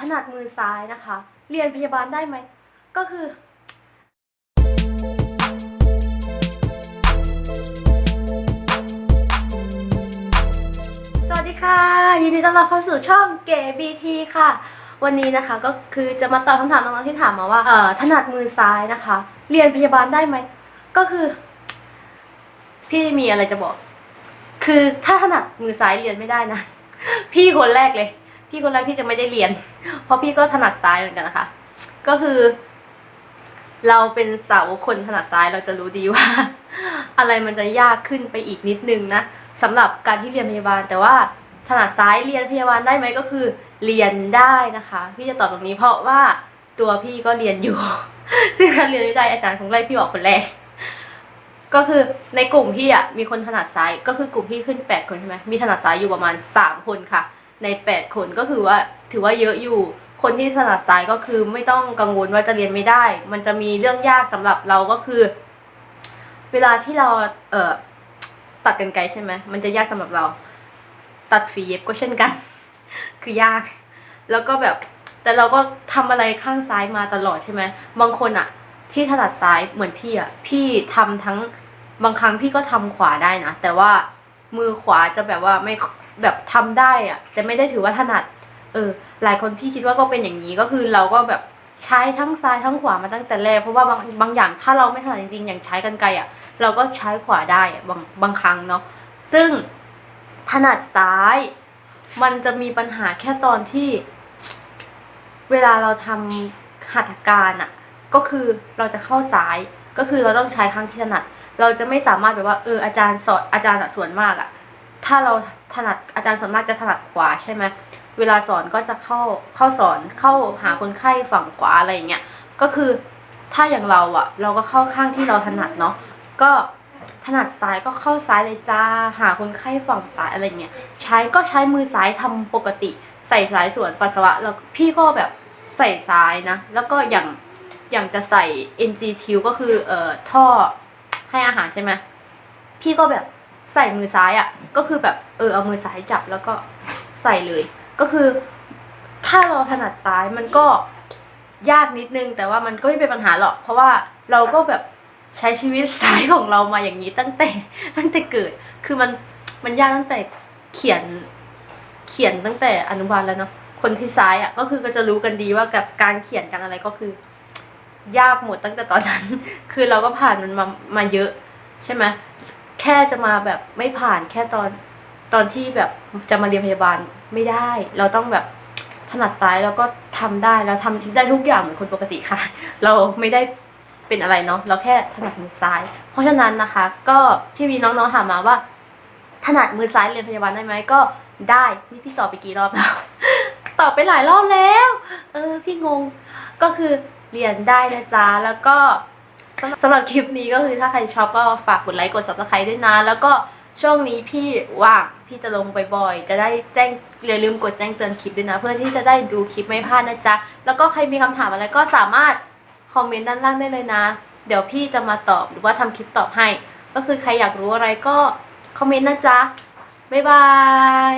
ถนัดมือซ้ายนะคะ เรียนพยาบาลได้ไหม ก็คือ สวัสดีค่ะ ยินดีต้อนรับเข้าสู่ช่องเก๋บีทีค่ะ วันนี้นะคะก็คือจะมาตอบคำถามน้องๆที่ถามมาว่า เอ่อ ถนัดมือซ้ายนะคะ เรียนพยาบาลได้ไหม ก็คือ พี่มีอะไรจะบอก คือถ้าถนัดมือซ้ายเรียนไม่ได้นะ พี่คนแรกเลย พี่คนแรกที่จะไม่ได้เรียน เพราะพี่ก็ถนัดซ้ายเหมือนกันนะคะ ก็คือ เราเป็นสาวคนถนัดซ้ายเราจะรู้ดีว่า อะไรมันจะยากขึ้นไปอีกนิดนึงนะสำหรับการที่เรียนพยาบาล แต่ว่าถนัดซ้ายเรียนพยาบาลได้ไหมก็คือ เรียนได้นะคะ พี่จะตอบตรงนี้เพราะว่าตัวพี่ก็เรียนอยู่ ซึ่งถ้าเรียนไม่ได้อาจารย์คงไล่พี่ออกคนแรกก็คือในกลุ่มพี่อะมีคนถนัดซ้ายก็คือกลุ่มพี่ขึ้นแปดคนใช่ไหมมีถนัดซ้ายอยู่ประมาณสามคนค่ะ ในแปดคนก็คือว่าถือว่าเยอะอยู่ คนที่ถนัดซ้ายก็คือไม่ต้องกังวลว่าจะเรียนไม่ได้ มันจะมีเรื่องยากสำหรับเราก็คือ เวลาที่เราเอ่อตัดกันไกลใช่ไหมมันจะยากสำหรับเรา ตัดฝีเย็บก็เช่นกัน คือยาก แล้วก็แบบแต่เราก็ทำอะไรข้างซ้ายมาตลอดใช่ไหมบางคนอะที่ถนัดซ้ายเหมือนพี่อะพี่ทำทั้งบางครั้งพี่ก็ทำขวาได้นะแต่ว่ามือขวาจะแบบว่าไม่ แบบทำได้อะแต่ไม่ได้ถือว่าถนัด เออ หลายคนพี่คิดว่าก็เป็นอย่างนี้ก็คือเราก็แบบใช้ทั้งซ้ายทั้งขวามาตั้งแต่แรกเพราะว่าบางบางอย่างถ้าเราไม่ถนัดจริงๆ อย่างใช้กันไกลอะเราก็ใช้ขวาได้อะบางบางครั้งเนาะซึ่งถนัดซ้าย มันจะมีปัญหาแค่ตอนที่ เวลาเราทำหัตถการอะก็คือเราจะเข้าซ้าย ก็คือเราต้องใช้ข้างที่ถนัด เราจะไม่สามารถแบบว่าเอออาจารย์สอนอาจารย์ส่วนมากอะ ถ้าเราถนัดอาจารย์ส่วนมากจะถนัดขวาใช่ไหมเวลาสอนก็จะเข้าเข้าสอนเข้าหาคนไข้ฝั่งขวาอะไรอย่างเงี้ยก็คือถ้าอย่างเราอะเราก็เข้าข้างที่เราถนัดเนาะก็ถนัดซ้ายก็เข้าซ้ายเลยจ้าหาคนไข้ฝั่งซ้ายอะไรเงี้ยใช้ก็ใช้มือซ้ายทำปกติ ใส่ซ้ายส่วนปัสสาวะแล้วพี่ก็แบบใส่ซ้ายนะ แล้วก็อย่างอย่างจะใส่ NG t ก็คือเอ่อท่อให้อาหารใช่ไหมพี่ก็แบบ ใส่มือซ้ายอะ่ะ ก็คือแบบเออเอามือซ้ายจับแล้วก็ใส่เลย ก็คือ ถ้าเราถนัดซ้ายมันก็ยากนิดนึง แต่ว่ามันก็ไม่เป็นปัญหาหรอก เพราะว่าเราก็แบบใช้ชีวิตซ้ายของเรามาอย่างนี้ตั้งแต่ตั้งแต่เกิด คือมันมันยากตั้งแต่เขียนเขียนตั้งแต่อนุบาลแล้วเนาะคนที่ซ้ายอะก็คือก็จะรู้กันดีว่ากับการเขียนกันอะไรก็คือ ยากหมดตั้งแต่ตอนนั้น คือเราก็ผ่านมันมามาเยอะ ใช่ไหม ค่จะมาแบบไม่ผ่านแค่ตอนตอนที่แบบจะมาเรียนพยาบาลไม่ได้ เราต้องแบบถนัดซ้ายแล้วก็ทำได้แล้วทำได้ทุกอย่างเหมือนคนปกติค่ะ เราไม่ได้เป็นอะไรเนาะเราแค่ถนัดมือซ้าย เพราะฉะนั้นนะคะ ก็ที่มีน้องๆถามมาว่า ถนัดมือซ้ายเรียนพยาบาลได้ไหมก็ได้นี่พี่ตอบไปกี่รอบแล้วตอบไปหลายรอบแล้ว เออพี่งงก็คือเรียนได้นะจ๊ะแล้วก็ สำหรับคลิปนี้ก็คือถ้าใครชอบก็ฝากกดไลค์กด subscribe ด้วยนะ แล้วก็ช่วงนี้พี่ว่างพี่จะลงบ่อยๆ จะได้แจ้งอย่าลืมกดแจ้งเตือนคลิปด้วยนะ เพื่อที่จะได้ดูคลิปไม่พลาดนะจ๊ะ แล้วก็ใครมีคำถามอะไรก็สามารถคอมเมนต์ด้านล่างได้เลยนะ เดี๋ยวพี่จะมาตอบหรือว่าทำคลิปตอบให้ ก็คือใครอยากรู้อะไรก็คอมเมนต์นะจ๊ะ บ๊ายบาย